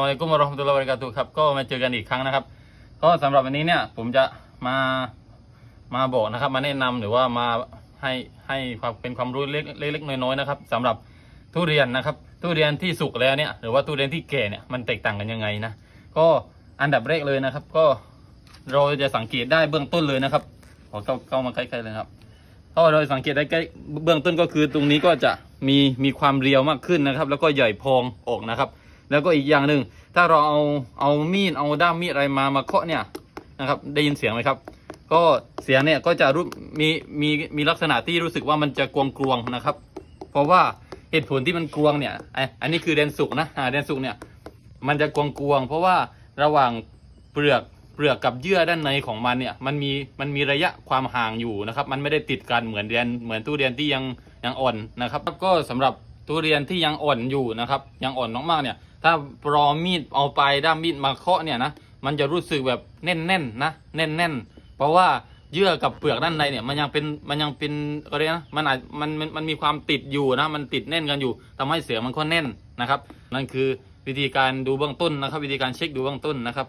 สวัสดีกุมารอมตุลลอฮ์วะบราะกาตุครับก็มาเจอกันอีกครั้งนะครับ ก็สำหรับวันนี้เนี่ยผมจะมามาบอกนะครับมาแนะนำหรือว่ามาให้ให้ความเป็นความรู้เล็กเล็กๆน้อยๆนะครับสำหรับทุเรียนนะครับ ทุเรียนที่สุกแล้วเนี่ยหรือว่าทุเรียนที่แก่เนี่ยมันแตกต่างกันยังไงนะก็อันดับแรกเลยนะครับ ก็เราจะสังเกตได้เบื้องต้นเลยนะครับขอเข้าเข้ามาใกล้ๆเลยครับก็เราสังเกตได้ใกล้เบื้องต้นก็คือตรงนี้ก็จะมีมีความเรียวมากขึ้นนะครับ แล้วก็ใหญ่พองออกนะครับ แล้วก็อีกอย่างหนึ่งถ้าเราเอาเอามีดเอาด้ามมีดอะไรมามาเคาะเนี่ยนะครับได้ยินเสียงไหมครับ ก็เสียงเนี่ยก็จะรู้มีมีมีลักษณะที่รู้สึกว่ามันจะกวงกรวงนะครับ เพราะว่าเหตุผลที่มันกรวงเนี่ยไออันนี้คือแดนสุกนะอ่าแดนสุกเนี่ยมันจะกวงกรวงเพราะว่าระหว่างเปลือกเปลือกกับเยื่อด้านในของมันเนี่ยมันมีมันมีระยะความห่างอยู่นะครับ มันไม่ได้ติดกันเหมือนเรียนเหมือนตู้เรียนที่ยังยังอ่อนนะครับ ก็สำหรับตู้เรียนที่ยังอ่อนอยู่นะครับ ยังอ่อนมากๆเนี่ย ถ้าปลอมมีดเอาไปด้ามมีดมาเคาะเนี่ยนะมันจะรู้สึกแบบแน่นๆนนะแน่นๆ เพราะว่าเยื่อกับเปลือกด้านในเนี่ยมันยังเป็นมันยังเป็นอะไรนะมันอาจมันมันมันมีความติดอยู่นะมันติดแน่นกันอยู่ทำให้เสือมันก็แน่นนะครับ นั่นคือวิธีการดูเบื้องต้นนะครับ วิธีการเช็คดูเบื้องต้นนะครับ